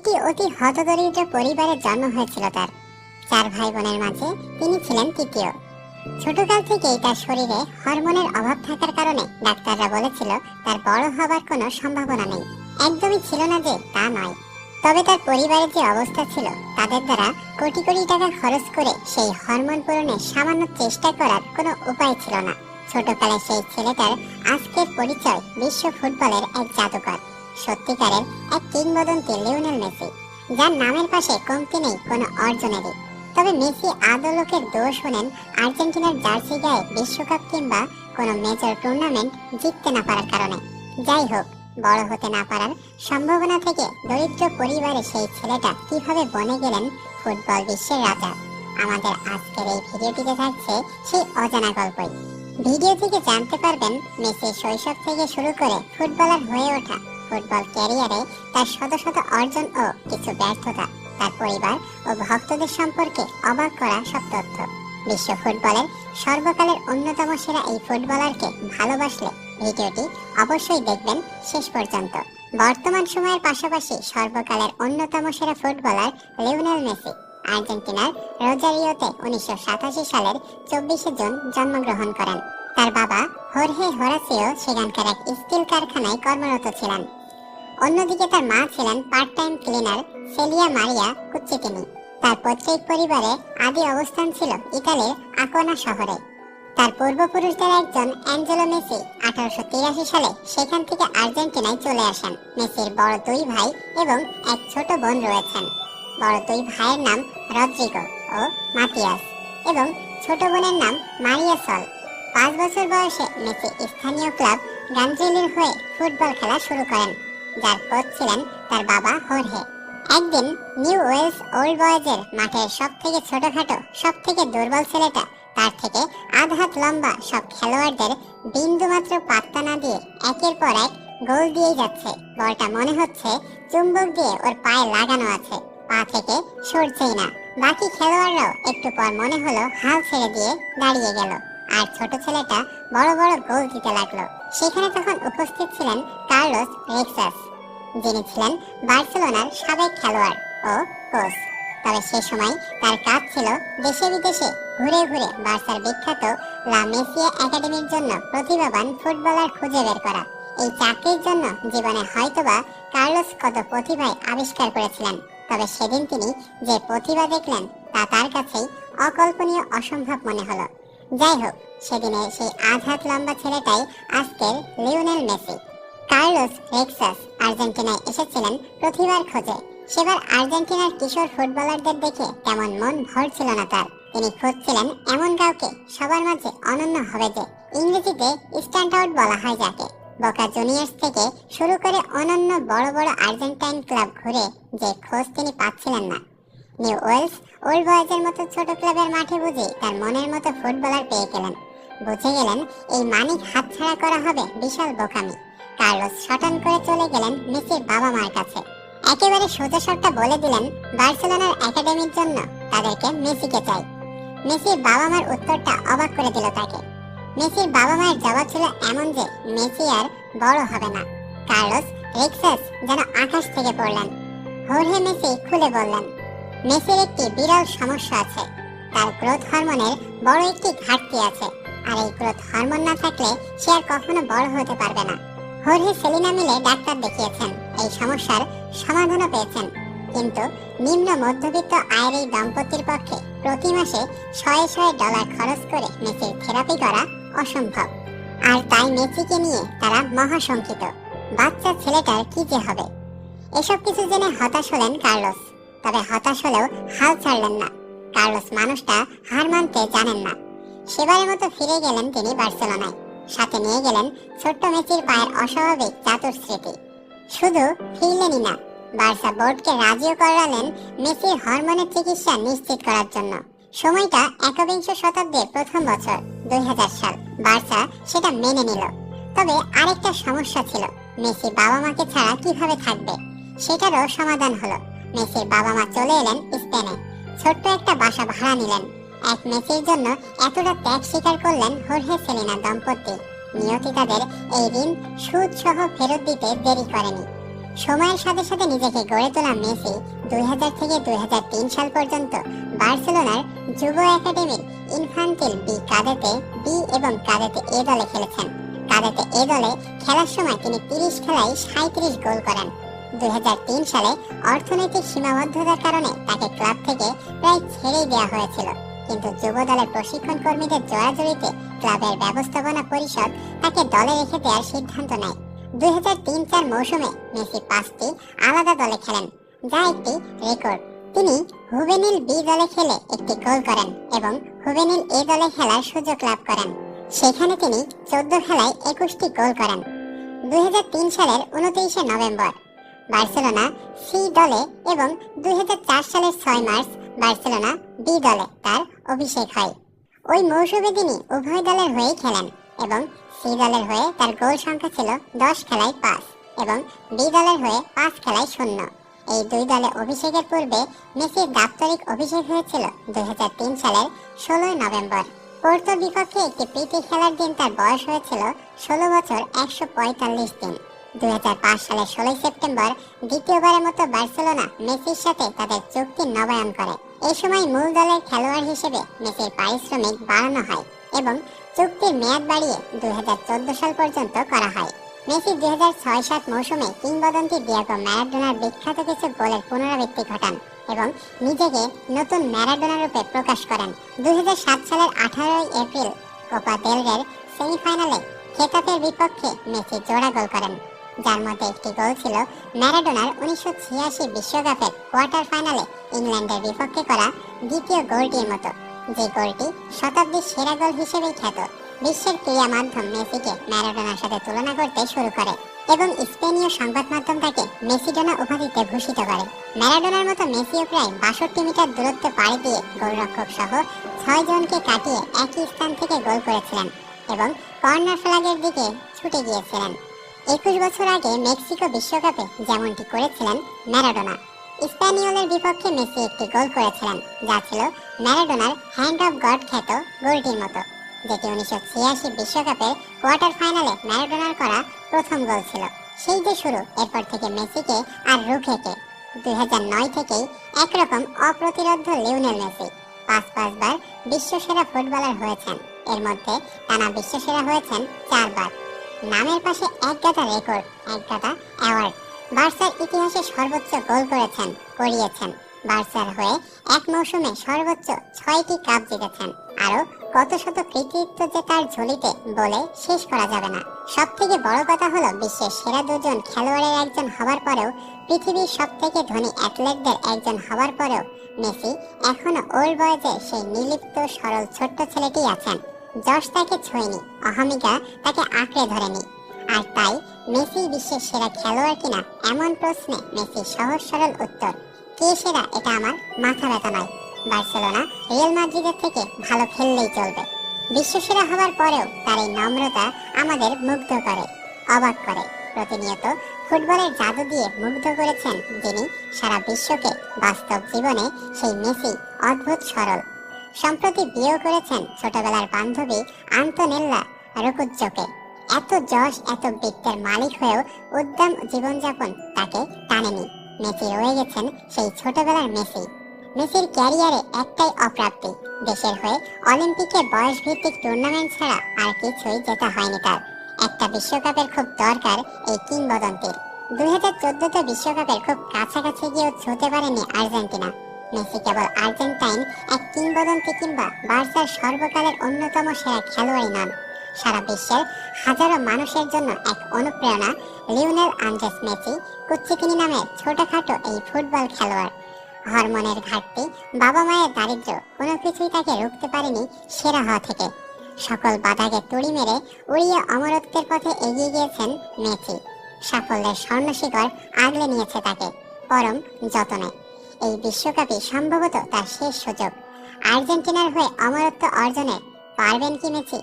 একটি অতি হতদরিদ্র পরিবারে জন্ম হয়েছিল তার। চার ভাই বোনের মাঝে তিনি ছিলেন তৃতীয়। ছোটকাল থেকেই তার শরীরে হরমোনের অভাব থাকার কারণে ডাক্তাররা বলেছিল তার বড় হবার কোনো সম্ভাবনা নেই। একদমই ছিল না যে তা নয়। তবে তার পরিবারের যে অবস্থা ছিল, তাদের দ্বারা কোটি কোটি টাকা খরচ করে সেই হরমোন পূরণের সামান্য চেষ্টা করার কোনো উপায় ছিল না। ছোটকালে সেই ছেলেটার আজকের পরিচয় বিশ্ব ফুটবলের এক জাদুকর। সত্যিকারের এক কিংবদন্তি লিওনেল মেসি, যার নামের পাশে কমতি নেই কোনো অর্জনেরই। তবে মেসি আদৌ লোকের দোষ শোনেন আর্জেন্টিনার জার্সি গায়ে বিশ্বকাপ কিংবা কোনো মেজর টুর্নামেন্ট জিততে না পারার কারণে। যাই হোক, বড় হতে না পারার সম্ভাবনা থেকে দরিদ্র পরিবারে সেই ছেলেটা কীভাবে বনে গেলেন ফুটবল বিশ্বের রাজা? আমাদের আজকের এই ভিডিওটিতে থাকছে সেই অজানা গল্পই। ভিডিও থেকে জানতে পারবেন মেসির শৈশব থেকে শুরু করে ফুটবলার হয়ে ওঠা ফুটবল ক্যারিয়ারে তার শত শত অর্জন ও কিছু ব্যর্থতা, তার পরিবার ও ভক্তদের সম্পর্কে অবাক করা সব তথ্য। বিশ্ব ফুটবলের সর্বকালের অন্যতম সেরা এই ফুটবলারকে ভালোবাসলে ভিডিওটি অবশ্যই দেখবেন শেষ পর্যন্ত। বর্তমান সময়ের পাশাপাশি সর্বকালের অন্যতম সেরা ফুটবলার লিওনেল মেসি। আর্জেন্টিনার রোজারিওতে উনিশশো সাতাশি সালের চব্বিশে জুন জন্মগ্রহণ করেন। তার বাবা হোরহে হোরাসিও সেখানকার এক স্টিল কারখানায় কর্মরত ছিলেন। অন্যদিকে তার মা ছিলেন part time cleaner Celia Maria Cuccittini. তার পৈতৃক পরিবারে আদি অবস্থান ছিল ইতালির আকোনা শহরে। তার পূর্বপুরুষদের একজন অ্যাঞ্জেলো মেসি আঠারোশো তিরাশি সালে সেখান থেকে আর্জেন্টিনায় চলে আসেন। মেসির বড় দুই ভাই এবং এক ছোট বোন রয়েছেন। বড় দুই ভাইয়ের নাম রদ্রিগো ও মাতিয়াস এবং ছোট বোনের নাম মারিয়া সল। পাঁচ বছর বয়সে মেসি স্থানীয় ক্লাব গান্দ্রিলির হয়ে ফুটবল খেলা শুরু করেন। যার কোচ ছিলেন তার বাবা হোরহে। একদিন নিউ ওয়েলস ওল্ড বয়েজের মাঠের সব থেকে ছোটখাটো সব থেকে দুর্বল ছেলেটা, তার থেকে আধ হাত লম্বা সব খেলোয়াড়দের বিন্দুমাত্র পাত্তা না দিয়ে একের পর এক গোল দিয়ে যাচ্ছে। বলটা মনে হচ্ছে চুম্বক দিয়ে ওর পায়ে লাগানো আছে, পা থেকে সরছেই না। বাকি খেলোয়াড়রাও একটু পর মনে হলো হাল ছেড়ে দিয়ে দাঁড়িয়ে গেল। আর ছোট ছেলেটা বড় বড় গোল দিতে লাগল। সেখানে তখন উপস্থিত ছিলেন কার্লোস রেক্সাস, যিনি ছিলেন বার্সেলোনার সাবেক খেলোয়াড় ও কোচ। তবে সে সময় তার কাজ ছিল দেশে বিদেশে ঘুরে ঘুরে বার্সার বিখ্যাত লা মেসিয়া একাডেমির জন্য প্রতিভাবান ফুটবলার খুঁজে বের করা। এই চাকরির জন্য জীবনে হয়তোবা কার্লোস কত প্রতিভায় আবিষ্কার করেছিলেন, তবে সেদিন তিনি যে প্রতিভা দেখলেন তা তার কাছেই অকল্পনীয় অসম্ভব মনে হলো। যাই হোক সেদিনের সেই আঘাত লম্বা ছেলেটাই আজকের লিওনেল মেসি। কার্লোস রেক্সাস আর্জেন্টিনায় এসেছিলেন প্রতিভার খোঁজে। সেবার আর্জেন্টিনার কিশোর ফুটবলারদের দেখে তেমন মন ভরছিল না তার। তিনি খুঁজছিলেন এমন কাউকে, সবার মাঝে অনন্য হবে যে। ইংরেজিতে স্ট্যান্ড আউট বলা হয় যাকে। বোকা জুনিয়র্স থেকে শুরু করে অনন্য বড় বড় আর্জেন্টাইন ক্লাব ঘুরে যে খোঁজ তিনি পাচ্ছিলেন না। নিউ ওয়েলস ওল্ড বয়েজের মতো ছোট ক্লাবের মাঠে বুঝে তার মনের মতো ফুটবলার পেয়ে গেলেন। বুঝে গেলেন এই মানিক হাতছাড়া করা হবে বিশাল বোকামি। কার্লোস শটান করে চলে গেলেন মেসির বাবা মার কাছে। একেবারে সোজা সরটা বলে দিলেন বার্সেলোনার একাডেমির জন্য, তাদেরকে মেসিকে চাই। মেসির বাবা মার উত্তরটা অবাক করে দিল তাকে। মেসির বাবা মায়ের জবাব ছিল এমন যে মেসি আর বড় হবে না। কার্লোস রিক্সাস যেন আকাশ থেকে পড়লেন। হোরহে মেসি খুলে বললেন মেসির একটি বিরল সমস্যা আছে। তার গ্রোথ হরমোনের বড় একটি ঘাটতি আছে। আর এই গ্রোথ হরমোন না থাকলে সে আর কখনো বড় হতে পারবে না। হোরহে সেলিনা মিলে ডাক্তার দেখিয়েছেন, এই সমস্যার সমাধানও পেয়েছেন। কিন্তু নিম্ন মধ্যবিত্ত আয়ের এই দম্পতির পক্ষে প্রতি মাসে শয়ে শয়ে ডলার খরচ করে মেসির থেরাপি করা অসম্ভব। আর তাই মেসিকে নিয়ে তারা মহাশঙ্কিত। বাচ্চা ছেলেটার কি যে হবে? এসব কিছু জেনে হতাশ হলেন কার্লোস। তবে হতাশ হলেও হাল ছাড়লেন না। কার্লোস মানুষটা হার মানতে জানেন না। সেবারের মতো ফিরে গেলেন তিনি বার্সেলোনায়। সাথে নিয়ে গেলেন ছোট্ট মেসির পায়ের অস্বাভাবিক চাতুর স্মৃতি। শুধু ফিরলেনই না, বার্সা বোর্ডকে রাজিও করালেন মেসির হরমোনের চিকিৎসা নিশ্চিত করার জন্য। সময়টা একবিংশ শতাব্দীর প্রথম বছর, দুই হাজার সাল। বার্সা সেটা মেনে নিল। তবে আরেকটা সমস্যা ছিল, মেসি বাবা মাকে ছাড়া কীভাবে থাকবে? সেটারও সমাধান হলো। মেসির বাবা মা চলে এলেন স্পেনে। ছোট্ট একটা বাসা ভাড়া নিলেন। এক মেসির জন্য এতটা ত্যাগ স্বীকার করলেন হোরহে সেলিনা দম্পতি। নিয়তি তাদের এই ঋণ সুদ সহ ফেরত দিতে দেরি করেনি। সময়ের সাথে সাথে নিজেকে গড়ে তোলা মেসি দুই হাজার থেকে দুই হাজার তিন সাল পর্যন্ত বার্সেলোনার যুব একাডেমির ইনফান্টিল বি কাদেতে, বি এবং কাদেতে এ দলে খেলেছেন। কাদেতে এ দলে খেলার সময় তিনি তিরিশ খেলায় সাঁত্রিশ গোল করেন। দুই হাজার তিন সালে অর্থনৈতিক সীমাবদ্ধতার কারণে তাকে ক্লাব থেকে প্রায় ছেড়েই দেওয়া হয়েছিল। কিন্তু যুব দলের প্রশিক্ষণ কর্মীদের জোরাজুরিতে ক্লাবের ব্যবস্থাপনা পরিষদ তাকে দলে রেখে দেওয়ার সিদ্ধান্ত নেয়। দুই হাজার তিন চার মৌসুমে মেসি পাঁচটি আলাদা দলে খেলেন, যা একটি রেকর্ড। তিনি হুভেনিল বি দলে খেলে একটি গোল করেন এবং হুভেনিল এ দলে খেলার সুযোগ লাভ করেন। সেখানে তিনি চোদ্দ খেলায় একুশটি গোল করেন। দুই হাজার তিন সালের উনত্রিশে নভেম্বর বার্সেলোনা সি দলে এবং দুই হাজার চার সালের ছয় মার্চ বার্সেলোনা বি দলে তার অভিষেক হয়। ওই মৌসুমে তিনি উভয় দলের হয়েই খেলেন এবং সি দলের হয়ে তার গোল সংখ্যা ছিল দশ খেলায় পাঁচ এবং বি দলের হয়ে পাঁচ খেলায় শূন্য। এই দুই দলে অভিষেকের পূর্বে মেসির দাপ্তরিক অভিষেক হয়েছিল দুই হাজার তিন সালের ষোলোই নভেম্বর। পোর্তোর বিপক্ষে একটি প্রীতি খেলার দিন তার বয়স হয়েছিল ষোলো বছর একশো পঁয়তাল্লিশ দিন। দুই হাজার পাঁচ সালের ষোলোই সেপ্টেম্বর দ্বিতীয়বারের মতো বার্সেলোনা মেসির সাথে তাদের চুক্তি নবায়ন করে। এই সময় মূল দলের খেলোয়াড় হিসেবে মেসির পারিশ্রমিক বাড়ানো হয় এবং চুক্তির মেয়াদ বাড়িয়ে দুই হাজার চোদ্দ সাল পর্যন্ত করা হয়। মেসি দুই হাজার ছয় সাত মৌসুমে কিংবদন্তি ডিয়াগো ম্যারাডোনার বিখ্যাত কিছু গোলের পুনরাবৃত্তি ঘটান এবং নিজেকে নতুন ম্যারাডোনা রূপে প্রকাশ করেন। দুই হাজার সাত সালের আঠারোই এপ্রিল কোপা দেলরের সেমিফাইনালে খেতাবের বিপক্ষে মেসি জোড়া গোল করেন। যার মধ্যে একটি গোল ছিল ম্যারাডোনার উনিশশো ছিয়াশি বিশ্বকাপের কোয়ার্টার ফাইনালে ইংল্যান্ডের বিপক্ষে করা দ্বিতীয় গোলটির মতো। যে গোলটি শতাব্দীর সেরা গোল হিসেবেই খ্যাত, বিশ্বের ক্রীড়া মাধ্যম মেসিকে ম্যারাডোনার সাথে তুলনা করতে শুরু করে এবং স্পেনীয় সংবাদ মাধ্যম তাকে মেসিডোনা উপাধিতে ভূষিত করে। ম্যারাডোনার মতো মেসিও প্রায় বাষট্টি মিটার দূরত্ব পাড়ি দিয়ে গোলরক্ষক সহ ছয় জনকে কাটিয়ে একই স্থান থেকে গোল করেছিলেন এবং কর্নার ফ্ল্যাগের দিকে ছুটে গিয়েছিলেন। একুশ বছর আগে মেক্সিকো বিশ্বকাপে যেমনটি করেছিলেন ম্যারাডোনা স্প্যানিওলের বিপক্ষে মেসি একটি গোল করেছিলেন, যা ছিল ম্যারাডোনার হ্যান্ড অফ গড খ্যাত গোলটির মতো, যেটি উনিশশো ছিয়াশি বিশ্বকাপের কোয়ার্টার ফাইনালে ম্যারাডোনার করা প্রথম গোল ছিল। সেই যে শুরু, এরপর থেকে মেসিকে আর রুখেকে। দুই হাজার নয় থেকেই একরকম অপ্রতিরোধ লিওনেল মেসি পাঁচ পাঁচবার বিশ্বসেরা ফুটবলার হয়েছেন। এর মধ্যে টানা বিশ্বসেরা হয়েছেন চারবার। নামের পাশে এক গাদা রেকর্ড, এক গাদা অ্যাওয়ার্ড। বার্সার ইতিহাসে সর্বোচ্চ গোল করেছেন, করিয়েছেন। বার্সার হয়ে এক মৌসুমে সর্বোচ্চ ছয়টি কাপ জিতেছেন। আরও কত শত কৃতিত্ব যে তার ঝুলিতে বলে শেষ করা যাবে না। সব থেকে বড় কথা হলো বিশ্বের সেরা দুজন খেলোয়াড়ের একজন হবার পরেও পৃথিবীর সব থেকে ধনী অ্যাথলেটদের একজন হবার পরেও মেসি এখনও ওল্ড বয়েজে সেই নির্লিপ্ত সরল, ছোট্ট ছেলেটি আছেন। যশ তাকে ছোঁয়নি অহমিকা তাকে আঁকড়ে ধরেনি আর তাই মেসি বিশ্বের সেরা খেলোয়াড় কিনা এমন প্রশ্নে মেসির সহজ সরল উত্তর। কে সেরা এটা আমার মাথা ব্যথা নয়। বার্সেলোনা রিয়াল মাদ্রিদের থেকে ভালো খেললেই চলবে। বিশ্বসেরা হওয়ার পরেও তার এই নম্রতা আমাদের মুগ্ধ করে, অবাক করে। প্রতিনিয়ত ফুটবলের জাদু দিয়ে মুগ্ধ করেছেন যিনি সারা বিশ্বকে বাস্তব জীবনে সেই মেসি অদ্ভুত সরল। সম্প্রতি বিয়ে করেছেন ছোটবেলার বান্ধবী আন্তনেল্লা রুকুজ্জোকে। এত যশ, এত বৃত্তের মালিক হয়েও উদ্দাম জীবনযাপন তাকে টানেনি। মেসি রয়ে গেছেন সেই ছোটবেলার মেসি। মেসির ক্যারিয়ারে একটাই অপ্রাপ্তি, দেশের হয়ে অলিম্পিকে বয়স ভিত্তিক টুর্নামেন্ট ছাড়া আর কিছুই জেতা হয়নি তার। একটা বিশ্বকাপের খুব দরকার এই কিংবদন্তির। দুই হাজার চোদ্দতে বিশ্বকাপের খুব কাছাকাছি গিয়েও ছুঁতে পারেনি আর্জেন্টিনা। মেসি কেবল আর্জেন্টাইন এক কিংবদন্তি কিংবা বার্সার সর্বকালের অন্যতম সেরা খেলোয়াড়ই নন। সারা বিশ্বের হাজারো মানুষের জন্য এক অনুপ্রেরণা লিওনেল আন্দ্রেস মেসি কুচ্চিকিনি নামের ছোটখাটো এই ফুটবল খেলোয়াড়। হরমোনের ঘাটতি, বাবা মায়ের দারিদ্র্য কোনো কিছুই তাকে রুখতে পারেনি সেরা হওয়া থেকে। সকল বাধাকে তুড়ি মেরে উড়িয়ে অমরত্বের পথে এগিয়ে গিয়েছেন মেসি। সাফল্যের স্বর্ণশিখর আগলে নিয়েছে তাকে, পরম যতনে। এই বিশ্বকাপই সম্ভবত তার শেষ সুযোগ। আর্জেন্টিনার হয়ে অমরত্ব অর্জনে পারবেন কি মেসি?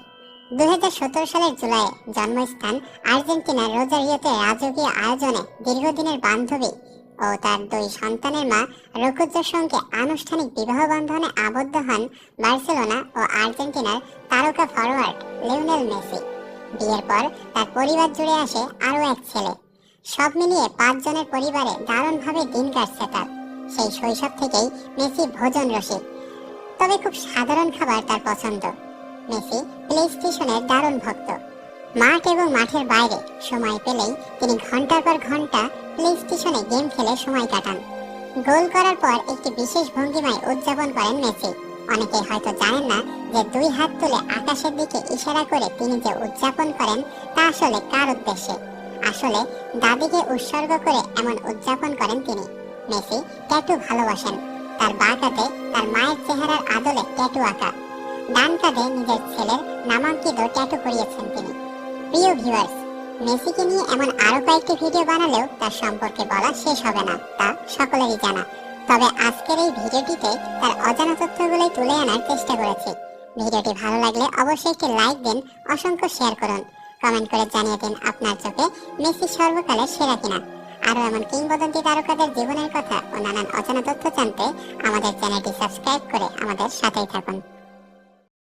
দুই হাজার সতেরো সালের জুলাইয়ে জন্মস্থান আর্জেন্টিনার রোজারিওতে রাজকীয় আয়োজনে দীর্ঘদিনের বান্ধবী ও তার দুই সন্তানের মা রকুজ্জোর সঙ্গে আনুষ্ঠানিক বিবাহ বন্ধনে আবদ্ধ হন বার্সেলোনা ও আর্জেন্টিনার তারকা ফরোয়ার্ড লিওনেল মেসি। বিয়ের পর তার পরিবার জুড়ে আসে আরও এক ছেলে। সব মিলিয়ে পাঁচজনের পরিবারে দারুণভাবে দিন কাটছে তার সেই শৈশব থেকেই মেসি ভোজন রসিক। তবে খুব সাধারণ খাবার তার পছন্দ। মেসি প্লে স্টেশনের দারুণ ভক্ত। মাঠ এবং মাঠের বাইরে সময় পেলেই তিনি ঘণ্টার পর ঘণ্টা প্লে স্টেশনে গেম খেলে সময় কাটান। গোল করার পর একটি বিশেষ ভঙ্গিমায় উদযাপন করেন মেসি। অনেকেই হয়তো জানেন না যে দুই হাত তুলে আকাশের দিকে ইশারা করে তিনি যে উদযাপন করেন, তা আসলে কার উদ্দেশ্যে? আসলে দাদিকে উৎসর্গ করে এমন উদযাপন করেন তিনি। মেসি ট্যাটু ভালোবাসেন। তার বা কাঁধে তার মায়ের চেহারার আদলে ট্যাটু আঁকা। ডান কাঁধে নিজের ছেলের নামাঙ্কিত ট্যাটু করিয়েছেন তিনি। প্রিয় ভিউয়ার্স, মেসিকে নিয়ে এমন আরও কয়েকটি ভিডিও বানালেও তার সম্পর্কে বলা শেষ হবে না, তা সকলেরই জানা। তবে আজকের এই ভিডিওটিতে তার অজানা তথ্যগুলোই তুলে আনার চেষ্টা করেছি। ভিডিওটি ভালো লাগলে অবশ্যই একটি লাইক দিন, অসংখ্য শেয়ার করুন। কমেন্ট করে জানিয়ে দিন আপনার চোখে মেসি সর্বকালের সেরা কিনা। আরও এমন কিংবদন্তি তারকাদের জীবনের কথা ও নানান অচেনা তথ্য জানতে আমাদের চ্যানেলটি সাবস্ক্রাইব করে আমাদের সাথেই থাকুন।